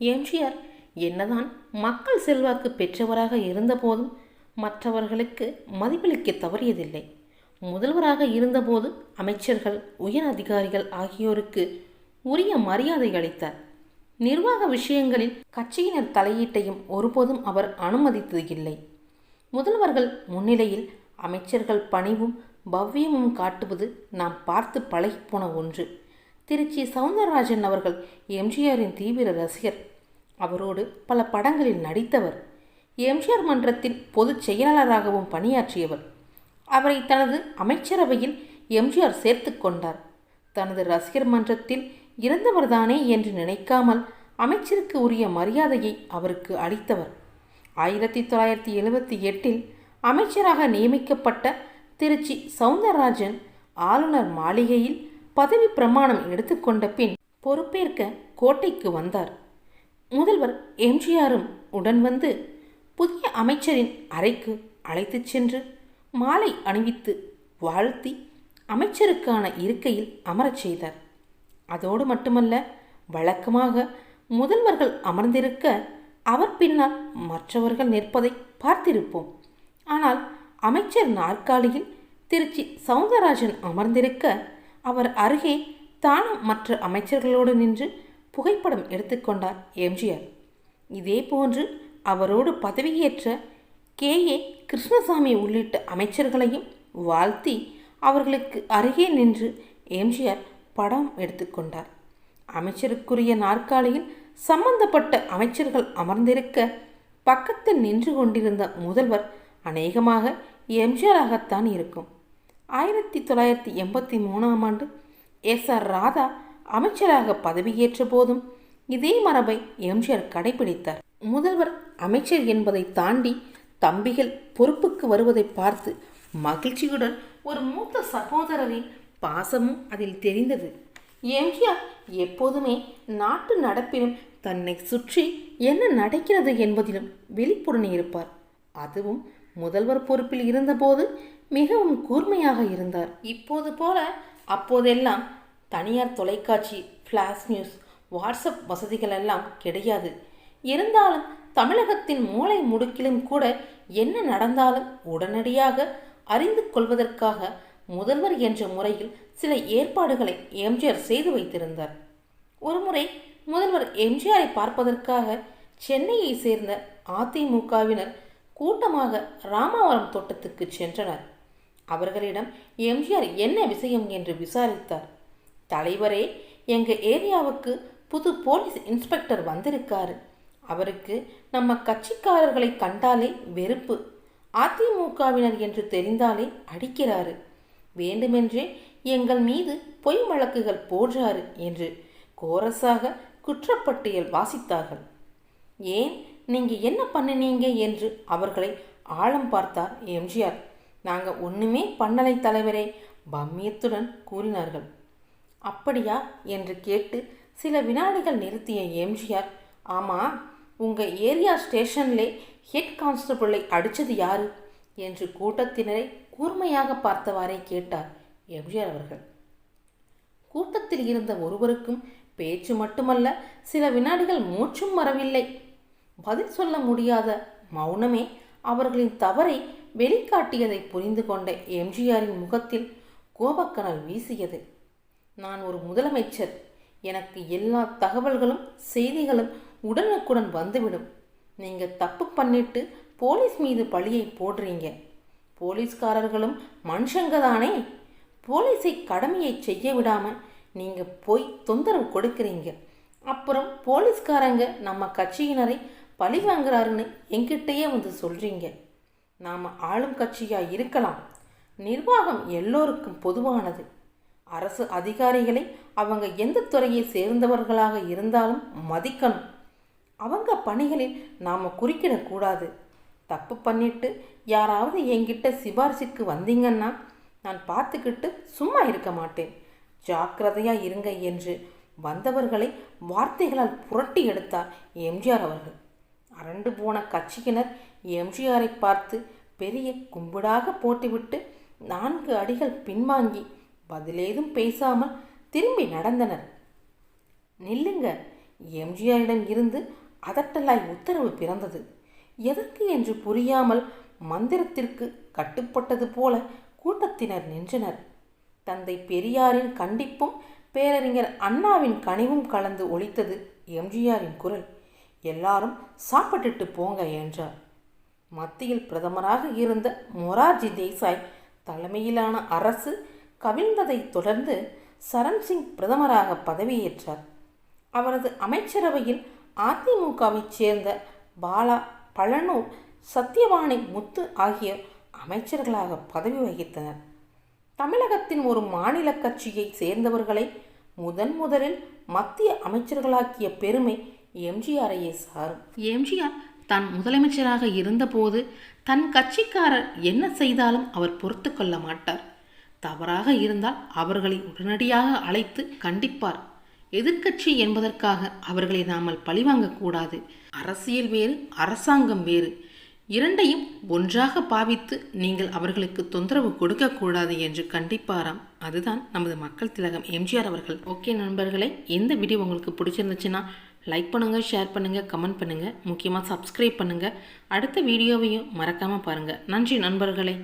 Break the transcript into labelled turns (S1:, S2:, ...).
S1: எம்ஜிஆர் என்னதான் மக்கள் செல்வாக்கு பெற்றவராக இருந்தபோதும் மற்றவர்களுக்கு மதிப்பளிக்க தவறியதில்லை. முதல்வராக இருந்தபோது அமைச்சர்கள் உயர் அதிகாரிகள் ஆகியோருக்கு உரிய மரியாதை அளித்தார். நிர்வாக விஷயங்களில் கட்சியினர் தலையீட்டையும் ஒருபோதும் அவர் அனுமதித்தது இல்லை. முதல்வர்கள் முன்னிலையில் அமைச்சர்கள் பணிவும் பவ்யமும் காட்டுவது நாம் பார்த்து பழகிப்போன ஒன்று. திருச்சி சவுந்தரராஜன் அவர்கள் எம்ஜிஆரின் தீவிர ரசிகர். அவரோடு பல படங்களில் நடித்தவர். எம்ஜிஆர் மன்றத்தின் பொதுச் செயலாளராகவும் பணியாற்றியவர். அவரை தனது அமைச்சரவையில் எம்ஜிஆர் சேர்த்து கொண்டார். தனது ரசிகர் மன்றத்தில் இறந்தவர்தானே என்று நினைக்காமல் அமைச்சருக்கு உரிய மரியாதையை அவருக்கு அளித்தவர். ஆயிரத்தி தொள்ளாயிரத்தி எழுபத்தி எட்டில் அமைச்சராக நியமிக்கப்பட்ட திருச்சி சவுந்தரராஜன் ஆளுநர் மாளிகையில் பதவி பிரமாணம் எடுத்துக்கொண்ட பின் பொறுப்பேற்க கோட்டைக்கு வந்தார். முதல்வர் எம்ஜிஆரும் உடன் வந்து புதிய அமைச்சரின் அறைக்கு அழைத்துச் சென்று மாலை அணிவித்து வாழ்த்தி அமைச்சருக்கான இருக்கையில் அமரச் செய்தார். அதோடு மட்டுமல்ல வழக்கமாக முதல்வர்கள் அமர்ந்திருக்க அவர் பின்னால் மற்றவர்கள் நிற்பதை பார்த்திருப்போம். ஆனால் அமைச்சர் நாற்காலியில் திருச்சி சவுந்தரராஜன் அமர்ந்திருக்க அவர் அருகே தானும் மற்ற அமைச்சர்களோடு நின்று புகைப்படம் எடுத்துக்கொண்டார் எம்ஜிஆர். இதே போன்று அவரோடு பதவியேற்ற கே. ஏ. கிருஷ்ணசாமி உள்ளிட்ட அமைச்சர்களையும் வாழ்த்தி அவர்களுக்கு அருகே நின்று எம்ஜிஆர் படம் எடுத்துக்கொண்டார் அமைச்சருக்குரிய நாற்காலியில் சம்பந்தப்பட்ட அமைச்சர்கள் அமர்ந்திருக்க பக்கத்தில் நின்று கொண்டிருந்த முதல்வர் அநேகமாக எம்ஜிஆராகத்தான் இருக்கும். ஆயிரத்தி தொள்ளாயிரத்தி எண்பத்தி மூணாம் ஆண்டு எஸ் ஆர் ராதா அமைச்சராக பதவியேற்ற போதும் இதே மரபை எம்ஜிஆர் கடைபிடித்தார். முதல்வர் அமைச்சர் என்பதை தாண்டி தம்பிகள் பொறுப்புக்கு வருவதை பார்த்து மகிழ்ச்சியுடன் ஒரு மூத்த சகோதரரின் பாசமும் அதில் தெரிந்தது. எம்ஜிஆர் எப்போதுமே நாட்டு நடப்பிலும் தன்னை சுற்றி என்ன நடக்கிறது என்பதிலும் வெளிப்புடன் இருப்பார். அதுவும் முதல்வர் பொறுப்பில் இருந்தபோது மிகவும் கூர்மையாக இருந்தார். இப்போது போல அப்போதெல்லாம் தனியார் தொலைக்காட்சி ஃப்ளாஷ் நியூஸ் வாட்ஸ்அப் வசதிகள் எல்லாம் கிடையாது. இருந்தாலும் தமிழகத்தின் மூளை முடுக்கிலும் கூட என்ன நடந்தாலும் உடனடியாக அறிந்து கொள்வதற்காக முதல்வர் என்ற முறையில் சில ஏற்பாடுகளை எம்ஜிஆர் செய்து வைத்திருந்தார். ஒருமுறை முதல்வர் எம்ஜிஆரை பார்ப்பதற்காக சென்னையை சேர்ந்த அதிமுகவினர் கூட்டமாக ராமாவரம் தோட்டத்துக்கு சென்றனர். அவர்களிடம் எம்ஜிஆர் என்ன விஷயம்? என்று விசாரித்தார். தலைவரே எங்கள் ஏரியாவுக்கு புது போலீஸ் இன்ஸ்பெக்டர் வந்திருக்காரு. அவருக்கு நம்ம கட்சிக்காரர்களை கண்டாலே வெறுப்பு. அதிமுகவினர் என்று தெரிந்தாலே அடிக்கிறாரு. வேண்டுமென்றே எங்கள் மீது பொய் வழக்குகள் போடுறாரு என்று கோரஸாக குற்றப்பட்டியல் வாசித்தார்கள். ஏன் நீங்கள் என்ன பண்ணினீங்க? என்று அவர்களை ஆழம் பார்த்தார் எம்ஜிஆர். நாங்கள் ஒன்றுமே பண்ணலை தலைவரே பம்மியத்துடன் கூறினார்கள். அப்படியா? என்று கேட்டு சில வினாடிகள் நிறுத்திய எம்ஜிஆர் ஆமா உங்கள் ஏரியா ஸ்டேஷன்லே ஹெட் கான்ஸ்டபிளை அடித்தது யாரு? என்று கூட்டத்தினரை கூர்மையாக பார்த்தவாறே கேட்டார் எம்ஜிஆர் அவர்கள். கூட்டத்தில் இருந்த ஒருவருக்கும் பேச்சு மட்டுமல்ல சில வினாடிகள் மூச்சும் வரவில்லை. பதில் சொல்ல முடியாத மௌனமே அவர்களின் தவறை வெளிக்காட்டியதை புரிந்து கொண்ட எம்ஜிஆரின் முகத்தில் கோபக்கனல் வீசியது. நான் ஒரு முதலமைச்சர். எனக்கு எல்லா தகவல்களும் செய்திகளும் உடனுக்குடன் வந்துவிடும். நீங்கள் தப்பு பண்ணிட்டு போலீஸ் மீது பழியை போடுறீங்க. போலீஸ்காரர்களும் மனுஷங்க தானே போலீஸை கடமையை செய்ய விடாமல் நீங்கள் போய் தொந்தரவு கொடுக்குறீங்க. அப்புறம் போலீஸ்காரங்க நம்ம கட்சியினரை பழி வாங்குறாருன்னு எங்கிட்டேயே வந்து சொல்கிறீங்க நாம் ஆளும் கட்சியாக இருக்கலாம். நிர்வாகம் எல்லோருக்கும் பொதுவானது. அரசு அதிகாரிகளை அவங்க எந்த துறையை சேர்ந்தவர்களாக இருந்தாலும் மதிக்கணும். அவங்க பணிகளில் நாம் குறுக்கிடக்கூடாது. தப்பு பண்ணிட்டு யாராவது என்கிட்ட சிபாரிசுக்கு வந்தீங்கன்னா நான் பார்த்துக்கிட்டு சும்மா இருக்க மாட்டேன். ஜாக்கிரதையாக இருங்க என்று வந்தவர்களை வார்த்தைகளால் புரட்டி எடுத்தார் எம்ஜிஆர் அவர்கள். அரண்டு போன கட்சியினர் எம்ஜிஆரை பார்த்து பெரிய கும்பிடாக போட்டுவிட்டு நான்கு அடிகள் பின்வாங்கி பதிலேதும் பேசாமல் திரும்பி நடந்தனர். நில்லுங்க. எம்ஜிஆரிடம் இருந்து அதட்டலாய் உத்தரவு பிறந்தது. எதற்கு என்று புரியாமல் மந்திரத்திற்கு கட்டுப்பட்டது போல கூட்டத்தினர் நின்றனர். தந்தை பெரியாரின் கண்டிப்பும் பேரறிஞர் அண்ணாவின் கனிவும் கலந்து ஒழித்தது எம்ஜிஆரின் குரல். எல்லாரும் சாப்பிட்டுட்டு போங்க என்றார். மத்தியில் பிரதமராக இருந்த மொரார்ஜி தேசாய் தலைமையிலான அரசு கவிழ்ந்ததைத் தொடர்ந்து சரண் சிங் பிரதமராக பதவியேற்றார். அவரது அமைச்சரவையில் அதிமுகவைச் சேர்ந்த பாலா பழனு சத்யவாணி முத்து ஆகியோர் அமைச்சர்களாக பதவி வகித்தனர். தமிழகத்தின் ஒரு மாநில கட்சியை சேர்ந்தவர்களை முதன் முதலில் மத்திய அமைச்சர்களாக்கிய பெருமை எம்ஜிஆரையே சாரும் எம்ஜிஆர் தான் முதலமைச்சராக இருந்தபோது தன் கட்சிக்காரர் என்ன செய்தாலும் அவர் பொறுத்து கொள்ள மாட்டார். தவறாக இருந்தால் அவர்களை உடனடியாக அழைத்து கண்டிப்பார். எதிர்க்கட்சி என்பதற்காக அவர்களை நாமல் பழிவாங்கக்கூடாது அரசியல் வேறு அரசாங்கம் வேறு. இரண்டையும் ஒன்றாக பாவித்து நீங்கள் அவர்களுக்கு தொந்தரவு கொடுக்கக்கூடாது என்று கண்டிப்பாராம். அதுதான் நமது மக்கள் திலகம் எம்ஜிஆர் அவர்கள். ஓகே நண்பர்களே இந்த வீடியோ உங்களுக்கு பிடிச்சிருந்துச்சுன்னா லைக் பண்ணுங்கள் ஷேர் பண்ணுங்கள் கமெண்ட் பண்ணுங்கள் முக்கியமாக சப்ஸ்கிரைப் பண்ணுங்கள் அடுத்த வீடியோவையும் மறக்காமல் பாருங்கள் நன்றி நண்பர்களே.